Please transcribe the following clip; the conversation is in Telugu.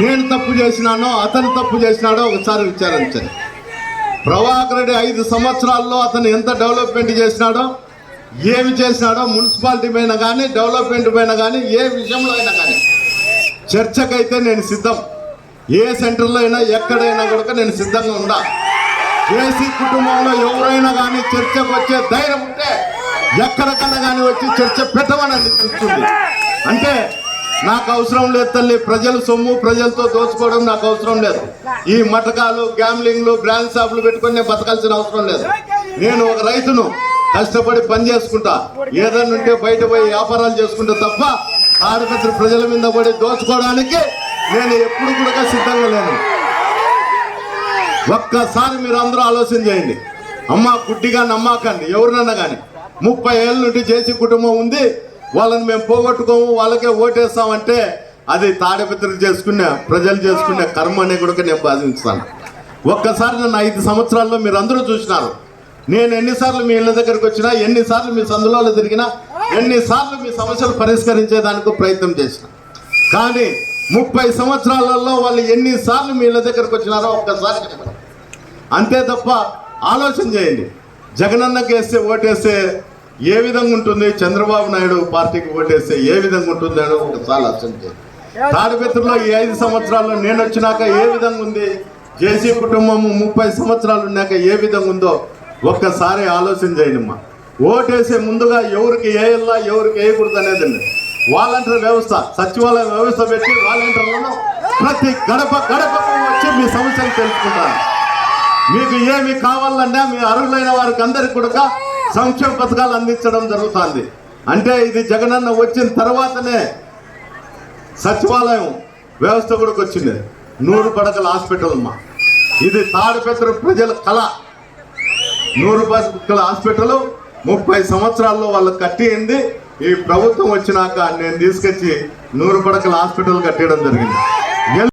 నేను తప్పు చేసినానో అతను తప్పు చేసినాడో ఒకసారి విచారించండి. ప్రభాకర్ రెడ్డి ఐదు సంవత్సరాల్లో అతను ఎంత డెవలప్మెంట్ చేసినాడో ఏమి చేసినాడో మున్సిపాలిటీ పైన కానీ డెవలప్మెంట్ పైన కానీ ఏ విషయంలో అయినా కానీ చర్చకైతే నేను సిద్ధం. ఏ సెంటర్లో అయినా ఎక్కడైనా కూడా నేను సిద్ధంగా ఉండా కేసీ కుటుంబంలో ఎవరైనా కానీ చర్చకు వచ్చే ధైర్యం ఉంటే ఎక్కడికన్నా కానీ వచ్చి చర్చ పెట్టమని తెలుస్తుంది అంటే నాకు అవసరం లేదు తల్లి. ప్రజలు సొమ్ము ప్రజలతో దోచుకోవడం నాకు అవసరం లేదు. ఈ మటకాలు గ్యాంబ్లింగ్లు బ్రాండ్ షాపులు పెట్టుకుని నేను బతకాల్సిన అవసరం లేదు. నేను ఒక రైతును కష్టపడి పని చేసుకుంటా. ఏదైనా ఉంటే బయట పోయి వ్యాపారాలు చేసుకుంటా తప్ప ఆడపత్రి ప్రజల మీద పడి దోచుకోవడానికి నేను ఎప్పుడు కూడా సిద్ధంగా లేను. ఒక్కసారి మీరు అందరూ ఆలోచన చేయండి. అమ్మ గుడ్డిగా నమ్మకండి. ఎవరినన్నా కానీ ముప్పై ఏళ్ళ నుండి చేసి కుటుంబం ఉంది. వాళ్ళని మేము పోగొట్టుకోము వాళ్ళకే ఓటేస్తామంటే అది తాడిపత్రి చేసుకునే ప్రజలు చేసుకునే కర్మ అనే కూడా నేను భావిస్తాను ఒక్కసారి నన్ను ఐదు సంవత్సరాల్లో మీరు అందరూ చూసినారు. నేను ఎన్నిసార్లు మీ ఇళ్ళ దగ్గరకు వచ్చినా ఎన్నిసార్లు మీ సందులో తిరిగినా ఎన్నిసార్లు మీ సమస్యలు పరిష్కరించేదానికి ప్రయత్నం చేసిన. కానీ ముప్పై సంవత్సరాలలో వాళ్ళు ఎన్నిసార్లు మీ ఇళ్ళ దగ్గరకు వచ్చినారో ఒక్కసారి అంతే తప్ప ఆలోచన చేయండి. జగనన్నకి వేస్తే ఓటేస్తే ఏ విధంగా ఉంటుంది? చంద్రబాబు నాయుడు పార్టీకి ఓటేస్తే ఏ విధంగా ఉంటుంది అని ఒకసారి ఆలోచన చేయండి. తాడిపత్రిలో ఈ ఐదు సంవత్సరాల్లో నేను వచ్చినాక ఏ విధంగా ఉంది? జేసీ కుటుంబం ముప్పై సంవత్సరాలు ఉన్నాక ఏ విధంగా ఉందో ఒక్కసారి ఆలోచన చేయండి ఓటేసే ముందుగా ఎవరికి వేయల్లా ఎవరికి వేయకూడదు అనేది వాలంటీర్ వ్యవస్థ సచివాలయ వ్యవస్థ పెట్టి వాలంటీర్లను ప్రతి గడప గడప వచ్చి మీ సమస్యలు తెలుసుకుంటారు. మీకు ఏమి కావాలన్నా మీ అర్హులైన వారికి అందరికి కూడా సంక్షేమ పథకాలు అందించడం జరుగుతుంది. అంటే ఇది జగనన్న వచ్చిన తర్వాతనే సచివాలయం వ్యవస్థ కూడా వచ్చింది. నూరు పడకల హాస్పిటల్ అమ్మా. ఇది తాడిపెత్తర ప్రజల కళ. నూరు పడకల హాస్పిటల్ ముప్పై సంవత్సరాల్లో వాళ్ళకి కట్టింది ఈ ప్రభుత్వం వచ్చినాక నేను తీసుకొచ్చి నూరు పడకల హాస్పిటల్ కట్టడం జరిగింది.